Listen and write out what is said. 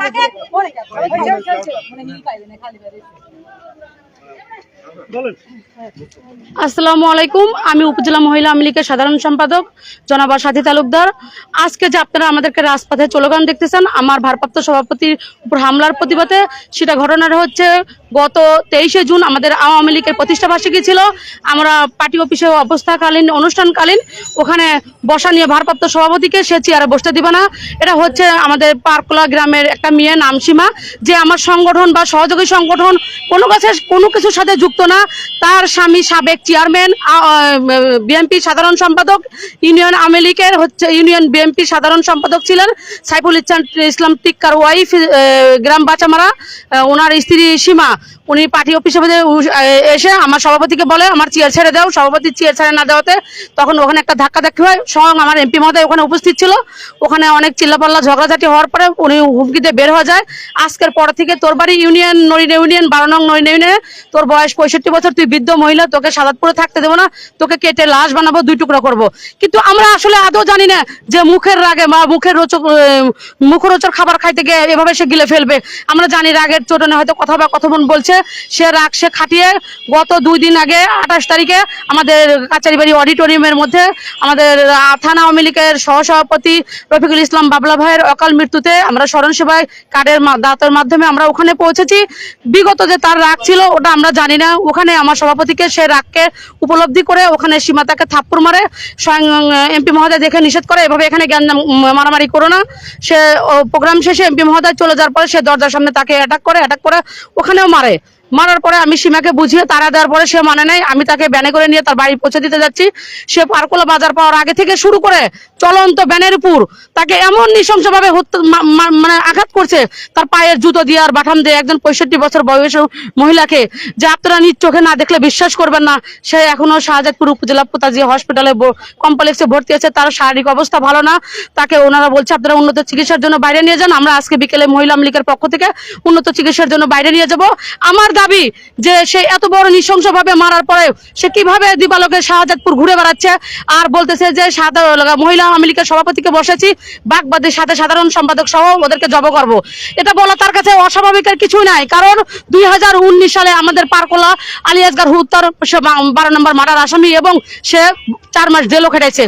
থাকে আসসালামু আলাইকুম, আমি উপজেলা মহিলা আওয়ামী লীগের সাধারণ সম্পাদক, জনাবা সাথী তালুকদার। আজকে যে আপনারা আমাদেরকে রাজপথে চলগান দেখতেছেন, আমার ভারপ্রাপ্ত সভাপতির উপর হামলার প্রতিবাদে সেটা ঘটনাটা হচ্ছে গত তেইশে জুন আমাদের আওয়ামী লীগের প্রতিষ্ঠাবার্ষিকী ছিল। আমরা পার্টি অফিসে অবস্থাকালীন, অনুষ্ঠানকালীন, ওখানে বসা নিয়ে ভারপ্রাপ্ত সভাপতিকে সে চেয়ারে বসতে দিবে না। এটা হচ্ছে আমাদের পার্কলা গ্রামের একটা মেয়ে, নামসীমা, যে আমার সংগঠন বা সহযোগী সংগঠন কোনো কাছে কোনো কিছুর সাথে যুক্ত না। তার স্বামী সাবেক চেয়ারম্যান বিএনপি সাধারণ সম্পাদক, ইউনিয়ন আওয়ামী লীগের হচ্ছে, ইউনিয়ন বিএনপি সাধারণ সম্পাদক ছিলেন সাইফুল ইসলাম ইসলাম টিক্কার ওয়াইফ গ্রাম বাচামারা ওনার স্ত্রী সীমা। উনি পার্টি অফিসে এসে আমার সভাপতিকে বলে, আমার চেয়ার ছেড়ে দাও, সভাপতি চেয়ার ছেড়ে না দেওয়াতে। তখন ওখানে একটা ধাক্কা ধাক্কি হয়। স্বয়ং আমার এমপি মহোদয় ওখানে উপস্থিত ছিল। ওখানে অনেক চিল্লাপাল্লা ঝগড়াঝাটি হওয়ার পরে উনি হুমকিতে বের হয়ে যায়। আজকের পর থেকে তোর বাড়ি ইউনিয়ন নরিনে ইউনিয়ন, বারো নং নরিনে ইউনিয়নে তোর বয়স পঁয়ষট্টি বছর, তুই বৃদ্ধ মহিলা, তোকে সাদাতপুরে থাকতে দেবো না, তোকে কেটে লাশ বানাবো, দুই টুকরো করব। কিন্তু আমরা আসলে আদৌ জানি না যে মুখের রাগে বা মুখের রোচক মুখরোচক খাবার খাইতে গিয়ে এভাবে সে গিলে ফেলবে। আমরা জানি রাগের চোটনে হয়তো কথা বা কথবন বলছে। সে রাগ, সে খাটিয়ে গত দুই দিন আগে আঠাশ তারিখে আমাদের কাচারিবাড়ি অডিটোরিয়ামের মধ্যে আমাদের থানা আওয়ামী লীগের সহসভাপতি রফিকুল ইসলাম বাবলা ভাইয়ের অকাল মৃত্যুতে আমরা স্মরণ সেবায় কার্ডের দাঁতের মাধ্যমে আমরা ওখানে পৌঁছেছি। বিগত যে তার রাগ ছিল, ওটা আমরা জানি না। ওখানে আমার সভাপতিকে সে রাগকে উপলব্ধি করে ওখানে সীমাতাকে থাপ্পড় মারে। স্বয়ং এমপি মহোদয় দেখে নিষেধ করে, এভাবে এখানে জ্ঞান মারামারি করো না। সে প্রোগ্রাম শেষে এমপি মহোদয় চলে যাওয়ার পরে সে দরজার সামনে তাকে অ্যাটাক করে অ্যাটাক করে ওখানেও মারে। মারার পরে আমি সীমাকে বুঝিয়ে তারা দেওয়ার পরে সে মানে নাই, আমি তাকে ব্যানে করে নিয়ে তার বাড়ি পৌঁছে দিতে যাচ্ছি। সে পারকোলা বাজার পাওয়ার আগে থেকে শুরু করে চলন্ত ব্যানের উপর তাকে এমন নৃশংসভাবে মানে আঘাত করছে। তার পায়ের জুতো দিয়ে আর বাঠাম দিয়ে একজন পঁয়ষট্টি বছর বয়সী মহিলাকে যে আপনারা নিজ চোখে না দেখলে বিশ্বাস করবেন না, সে এখনও শাহজাদপুর উপজেলা পোতাজি হসপিটালে কমপ্লেক্সে ভর্তি আছে। তার শারীরিক অবস্থা ভালো না। তাকে ওনারা বলছে, আপনারা উন্নত চিকিৎসার জন্য বাইরে নিয়ে যান। আমরা আজকে বিকেলে মহিলা লীগের পক্ষ থেকে উন্নত চিকিৎসার জন্য বাইরে নিয়ে যাব। আমার দাবি যে সে এত বড় নৃশংসভাবে মারার পরে সে কীভাবে দিবালোকে শাহজাদপুর ঘুরে বেড়াচ্ছে? আর বলতেছে যে মহিলা আওয়ামী লীগের সভাপতিকে বসেছি, বাগবাদের সাথে সাধারণ সম্পাদক সহ ওদেরকে জব করব। এটা বলা তার কাছে অস্বাভাবিকের কিছুই নাই, কারণ দুই হাজার উনিশ সালে আমাদের পারকোলা আলিয়াসগার হুত্তর বারো নম্বর মার্ডার আসামি এবং সে চার মাস জেলও খেটেছে।